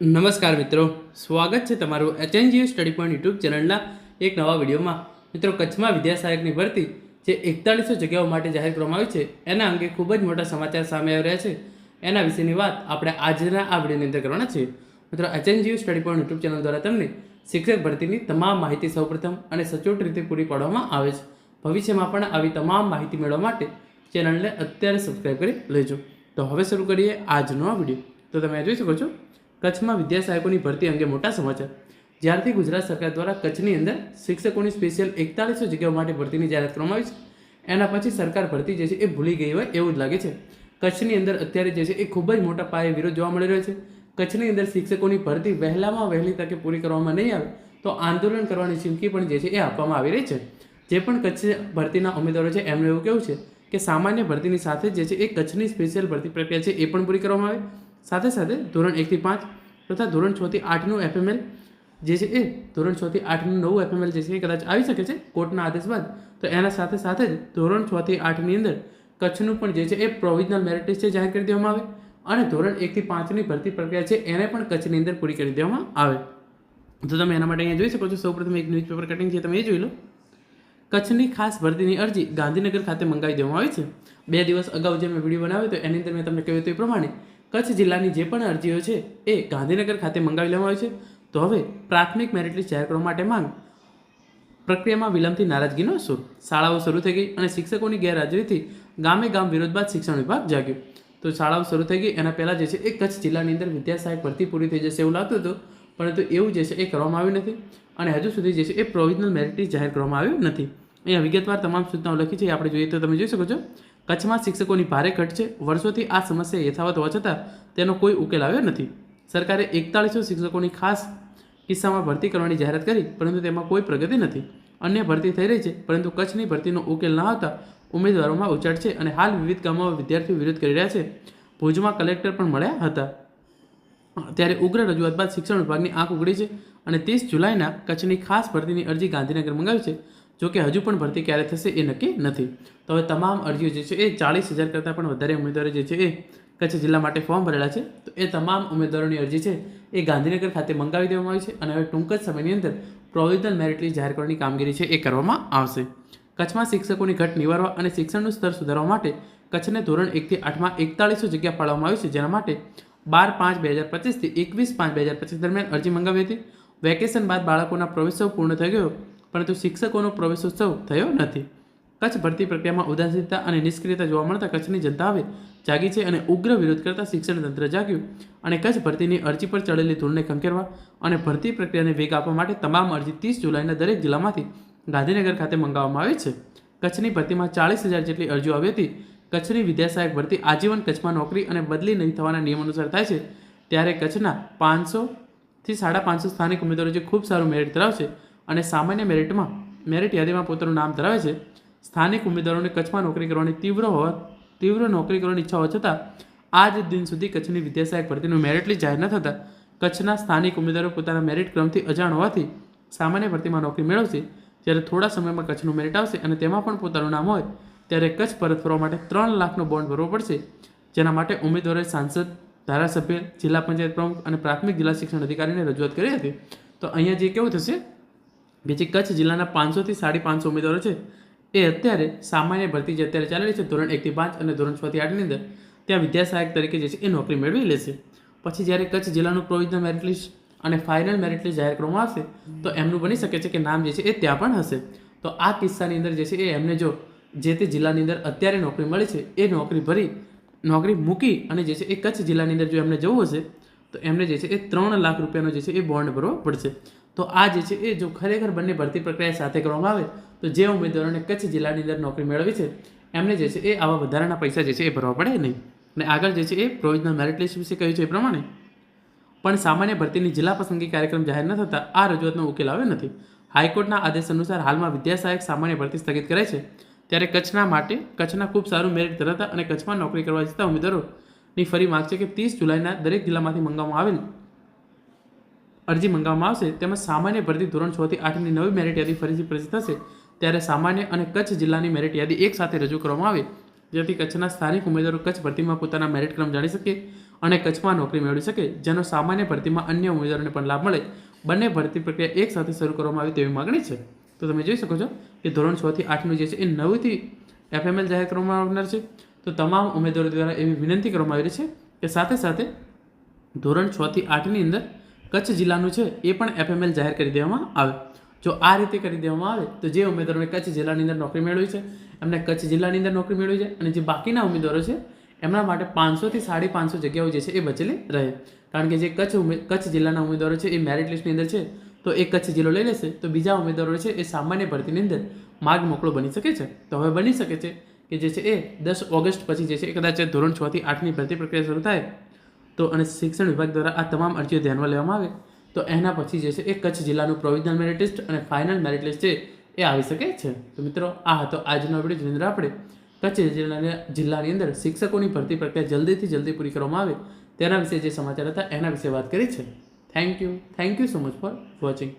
નમસ્કાર મિત્રો, સ્વાગત છે તમારું એચએનજીયુ સ્ટડી પોઈન્ટ યુટ્યુબ ચેનલના એક નવા વિડીયોમાં મિત્રો, કચ્છમાં વિદ્યા સહાયકની ભરતી જે એકતાળીસો જગ્યાઓ માટે જાહેર કરવામાં આવી છે, એના અંગે ખૂબ જ મોટા સમાચાર સામે આવી રહ્યા છે. એના વિશેની વાત આપણે આજના આ વિડીયોની અંદર કરવાના છીએ. મિત્રો HNGU study point YouTube channel દ્વારા તમને શિક્ષક ભરતીની તમામ માહિતી સૌપ્રથમ અને સચોટ રીતે પૂરી પાડવામાં આવે છે. ભવિષ્યમાં પણ આવી તમામ માહિતી મેળવવા માટે ચેનલને અત્યારે સબસ્ક્રાઈબ કરી લેજો. તો હવે શરૂ કરીએ આજનો આ વીડિયો તો તમે જોઈ શકો છો કચ્છમાં વિદ્યા સહાયકોની ભરતી અંગે મોટા સમાચાર. જ્યારથી ગુજરાત સરકાર દ્વારા કચ્છની અંદર શિક્ષકોની સ્પેશિયલ એકતાલીસો જગ્યાઓ માટે ભરતીની જાહેરાત કરવામાં આવી છે. એના પછી સરકાર ભરતી જે છે એ ભૂલી ગઈ હોય એવું જ લાગે છે. કચ્છની અંદર અત્યારે જે છે એ ખૂબ જ મોટા પાયે વિરોધ જોવા મળી રહ્યો છે. કચ્છની અંદર શિક્ષકોની ભરતી વહેલામાં વહેલી તકે પૂરી કરવામાં નહીં આવે તો આંદોલન કરવાની ચીમકી પણ જે છે એ આપવામાં આવી રહી છે. જે પણ કચ્છ ભરતીના ઉમેદવારો છે એમનું એવું કેવું છે કે સામાન્ય ભરતીની સાથે જે છે એ કચ્છની સ્પેશિયલ ભરતી પ્રક્રિયા છે એ પણ પૂરી કરવામાં આવે. સાથે સાથે ધોરણ એકથી પાંચ તથા ધોરણ છથી આઠનું એફએમએલ જે છે એ ધોરણ છથી આઠનું નવું એફએમએલ જે છે એ કદાચ આવી શકે છે કોર્ટના આદેશ બાદ. તો એના સાથે સાથે જ ધોરણ છથી આઠની અંદર કચ્છનું પણ જે છે એ પ્રોવિઝનલ મેરિટ છે જાહેર કરી દેવામાં આવે અને ધોરણ એકથી પાંચની ભરતી પ્રક્રિયા છે એને પણ કચ્છની અંદર પૂરી કરી દેવામાં આવે. તો તમે એના માટે અહીંયા જોઈ શકો છો. સૌપ્રથમ એક ન્યૂઝપેપર કટિંગ છે તમે એ જોઈ લો. કચ્છની ખાસ ભરતીની અરજી ગાંધીનગર ખાતે મંગાવી દેવામાં આવી છે. બે દિવસ અગાઉ જે મેં વીડિયો બનાવ્યો તો એની અંદર મેં તમને કહ્યું હતું એ પ્રમાણે કચ્છ જિલ્લાની જે પણ અરજીઓ છે એ ગાંધીનગર ખાતે મંગાવી લેવામાં આવી છે. તો હવે પ્રાથમિક મેરિટ લિસ્ટ જાહેર કરવા માટે માંગ. પ્રક્રિયામાં વિલંબથી નારાજગીનો સૂર શાળાઓ શરૂ થઈ ગઈ અને શિક્ષકોની ગેરહાજરીથી ગામે ગામ વિરોધ બાદ શિક્ષણ વિભાગ જાગ્યો. તો શાળાઓ શરૂ થઈ ગઈ, એના પહેલાં જે છે એ કચ્છ જિલ્લાની અંદર વિદ્યા સહાયક ભરતી પૂરી થઈ જશે એવું લાગતું હતું, પરંતુ એવું જે છે એ કરવામાં આવ્યું નથી. અને હજુ સુધી જે છે એ પ્રોવિઝનલ મેરિટ જાહેર કરવામાં આવ્યું નથી. અહીંયા વિગતવાર તમામ સૂચનાઓ લખી છે આપણે જોઈએ તો તમે જોઈ શકો છો. કચ્છમાં શિક્ષકોની ભારે ઘટ છે. વર્ષોથી આ સમસ્યા યથાવત હોવા છતાં તેનો કોઈ ઉકેલ આવ્યો નથી. સરકારે એકતાળીસો શિક્ષકોની ખાસ કિસ્સામાં ભરતી કરવાની જાહેરાત કરી, પરંતુ તેમાં કોઈ પ્રગતિ નથી. અન્ય ભરતી થઈ રહી છે, પરંતુ કચ્છની ભરતીનો ઉકેલ ન આવતા ઉમેદવારોમાં ઉચાટ છે અને હાલ વિવિધ ગામોમાં વિદ્યાર્થીઓ વિરોધ કરી રહ્યા છે. ભુજમાં કલેક્ટર પણ મળ્યા હતા. ત્યારે ઉગ્ર રજૂઆત બાદ શિક્ષણ વિભાગની આંખ ઉગડી છે અને ત્રીસ જુલાઈના કચ્છની ખાસ ભરતીની અરજી ગાંધીનગર મંગાવી છે. જો કે હજુ પણ ભરતી ક્યારે થશે એ નક્કી નથી. તો હવે તમામ અરજીઓ જે છે એ ચાલીસ હજાર કરતાં પણ વધારે ઉમેદવારો જે છે એ કચ્છ જિલ્લા માટે ફોર્મ ભરેલા છે. તો એ તમામ ઉમેદવારોની અરજી છે એ ગાંધીનગર ખાતે મંગાવી દેવામાં આવી છે અને હવે ટૂંક જ સમયની અંદર પ્રોવિઝનલ મેરિટ લિસ્ટ જાહેર કરવાની કામગીરી છે એ કરવામાં આવશે. કચ્છમાં શિક્ષકોની ઘટ નિવારવા અને શિક્ષણનું સ્તર સુધારવા માટે કચ્છને ધોરણ એકથી આઠમાં એકતાળીસો જગ્યા ફાળવવામાં આવી છે. જેના માટે બાર પાંચ બે હજાર પચીસથી એકવીસ પાંચ બે હજાર પચીસ દરમિયાન અરજી મંગાવી હતી. વેકેશન બાદ બાળકોના પ્રવેશો પૂર્ણ થઈ ગયો. પરંતુ શિક્ષકોનો પ્રવેશોત્સવ થયો નથી. કચ્છ ભરતી પ્રક્રિયામાં ઉદાસીનતા અને નિષ્ક્રિયતા જોવા મળતા કચ્છની જનતા હવે જાગી છે અને ઉગ્ર વિરોધ કરતા શિક્ષણ તંત્ર જાગ્યું અને કચ્છ ભરતીની અરજી પર ચડેલી ધૂળને ખંખેરવા અને ભરતી પ્રક્રિયાને વેગ આપવા માટે તમામ અરજી ત્રીસ જુલાઈના દરેક જિલ્લામાંથી ગાંધીનગર ખાતે મંગાવવામાં આવી છે. કચ્છની ભરતીમાં ચાળીસ હજાર જેટલી અરજીઓ આવી હતી. કચ્છની વિદ્યાસહાયક ભરતી આજીવન કચ્છમાં નોકરી અને બદલી નહીં થવાના નિયમ અનુસાર થાય છે. ત્યારે કચ્છના પાંચસોથી સાડા પાંચસો સ્થાનિક ઉમેદવારો જે ખૂબ સારું મેરિટ ધરાવશે અને સામાન્ય મેરિટમાં, મેરિટ યાદીમાં પોતાનું નામ ધરાવે છે. સ્થાનિક ઉમેદવારોને કચ્છમાં નોકરી કરવાની તીવ્ર હોવા, તીવ્ર નોકરી કરવાની ઈચ્છા હોવા છતાં, આજ દિન સુધી કચ્છની વિદ્યાસહાયક ભરતીનું મેરિટ લિસ્ટ જાહેર ન થતાં, કચ્છના સ્થાનિક ઉમેદવારો પોતાના મેરિટ ક્રમથી અજાણ હોવાથી સામાન્ય ભરતીમાં નોકરી મેળવશે. જ્યારે થોડા સમયમાં કચ્છનું મેરિટ આવશે અને તેમાં પણ પોતાનું નામ હોય, ત્યારે કચ્છ પરત ફરવા માટે ત્રણ લાખનો બોન્ડ ભરવો પડશે. જેના માટે ઉમેદવારોએ સાંસદ, ધારાસભ્ય, જિલ્લા પંચાયત પ્રમુખ અને પ્રાથમિક જિલ્લા શિક્ષણ અધિકારીને રજૂઆત કરી હતી. તો અહીંયા જે કેવું થશે? કે જે કચ્છ જિલ્લાના પાંચસોથી સાડી પાંચસો ઉમેદવારો છે. એ અત્યારે સામાન્ય ભરતી જે અત્યારે ચાલી રહી છે, ધોરણ એકથી પાંચ અને ધોરણ છથી આઠની અંદર, ત્યાં વિદ્યા સહાયક તરીકે જે છે, એ નોકરી મેળવી લેશે પછી જ્યારે કચ્છ જિલ્લાનું પ્રોવિઝનલ મેરિટ લિસ્ટ અને ફાઇનલ મેરિટ લિસ્ટ જાહેર કરવામાં આવશે, તો એમનું બની શકે છે કે નામ જે છે, એ ત્યાં પણ હશે. તો આ કિસ્સાની અંદર જે છે, એ એમને જો જે તે જિલ્લાની અંદર અત્યારે નોકરી મળી છે, એ નોકરી ભરી, નોકરી મૂકી અને જે છે, એ કચ્છ જિલ્લાની અંદર જો એમને જવું હશે, તો એમને જે છે, એ ત્રણ લાખ રૂપિયાનો જે છે, એ બોન્ડ ભરવો પડશે. તો આ જે છે, એ જો ખરેખર બંને ભરતી પ્રક્રિયા સાથે કરવામાં આવે, તો જે ઉમેદવારોને કચ્છ જિલ્લાની અંદર નોકરી મેળવી છે, એમને જે છે, એ આવા વધારાના પૈસા જે છે, એ ભરવા પડે નહીં. અને આગળ જે છે, એ પ્રોવિઝનલ મેરિટ લિસ્ટ વિશે કહ્યું છે એ પ્રમાણે. પણ સામાન્ય ભરતીની જિલ્લા પસંદગી કાર્યક્રમ જાહેર ન થતાં આ રજૂઆતનો ઉકેલ આવ્યો નથી. હાઈકોર્ટના આદેશ અનુસાર હાલમાં વિદ્યા સહાયક સામાન્ય ભરતી સ્થગિત કરે છે. ત્યારે કચ્છના માટે, કચ્છના ખૂબ સારું મેરિટ ધરાવતા અને કચ્છમાં નોકરી કરવા જતા ઉમેદવારોની ફરી માગ છે કે ત્રીસ જુલાઈના દરેક જિલ્લામાંથી મંગાવવામાં આવેલ અરજી મંગાવવામાં આવશે તેમજ સામાન્ય ભરતી ધોરણ છ થી આઠની નવી મેરિટ યાદી ફરીથી પ્રસિદ્ધ થશે. ત્યારે સામાન્ય અને કચ્છ જિલ્લાની મેરિટ યાદી એક સાથે રજૂ કરવામાં આવે, જેથી કચ્છના સ્થાનિક ઉમેદવારો કચ્છ ભરતીમાં પોતાના મેરિટ ક્રમ જાણી શકે અને કચ્છમાં નોકરી મેળવી શકે, જેનો સામાન્ય ભરતીમાં અન્ય ઉમેદવારોને પણ લાભ મળે. બંને ભરતી પ્રક્રિયા એક સાથે શરૂ કરવામાં આવે તેવી માગણી છે. તો તમે જોઈ શકો છો કે ધોરણ છ થી આઠનું જે છે, એ નવથી એફએમએલ જાહેર કરવામાં આવનાર છે. તો તમામ ઉમેદવારો દ્વારા એવી વિનંતી કરવામાં આવી રહી છે કે સાથે સાથે ધોરણ છ થી આઠની અંદર કચ્છ જિલ્લાનું છે, એ પણ એફએમએલ જાહેર કરી દેવામાં આવે. જો આ રીતે કરી દેવામાં આવે, તો જે ઉમેદવારોને કચ્છ જિલ્લાની અંદર નોકરી મેળવી છે, એમને કચ્છ જિલ્લાની અંદર નોકરી મેળવી છે, અને જે બાકીના ઉમેદવારો છે, એમના માટે પાંચસોથી સાડી પાંચસો જગ્યાઓ જે છે, એ બચેલી રહે. કારણ કે જે કચ્છ કચ્છ જિલ્લાના ઉમેદવારો છે, એ મેરિટ લિસ્ટની અંદર છે, તો એ કચ્છ જિલ્લો લઈ લેશે, તો બીજા ઉમેદવારો છે, એ સામાન્ય ભરતીની અંદર માર્ગ મોકળો બની શકે છે. તો હવે બની શકે છે કે જે છે એ દસ ઓગસ્ટ પછી જે છે એ કદાચ ધોરણ છથી આઠની ભરતી પ્રક્રિયા શરૂ થાય તો અને શિક્ષણ વિભાગ દ્વારા આ તમામ અરજીઓ ધ્યાનમાં લેવામાં આવે, તો એના પછી જે છે એ કચ્છ જિલ્લાનું પ્રોવિઝનલ મેરિટ લિસ્ટ અને ફાઇનલ મેરિટ લિસ્ટ છે એ આવી શકે છે. તો મિત્રો, આ હતો આજનો વીડિયો જેની અંદર આપણે કચ્છ જિલ્લાના, જિલ્લાની અંદર શિક્ષકોની ભરતી પ્રક્રિયા જલ્દીથી જલ્દી પૂરી કરવામાં આવે તેના વિશે જે સમાચાર હતા એના વિશે વાત કરી છે. Thank you thank you so much for watching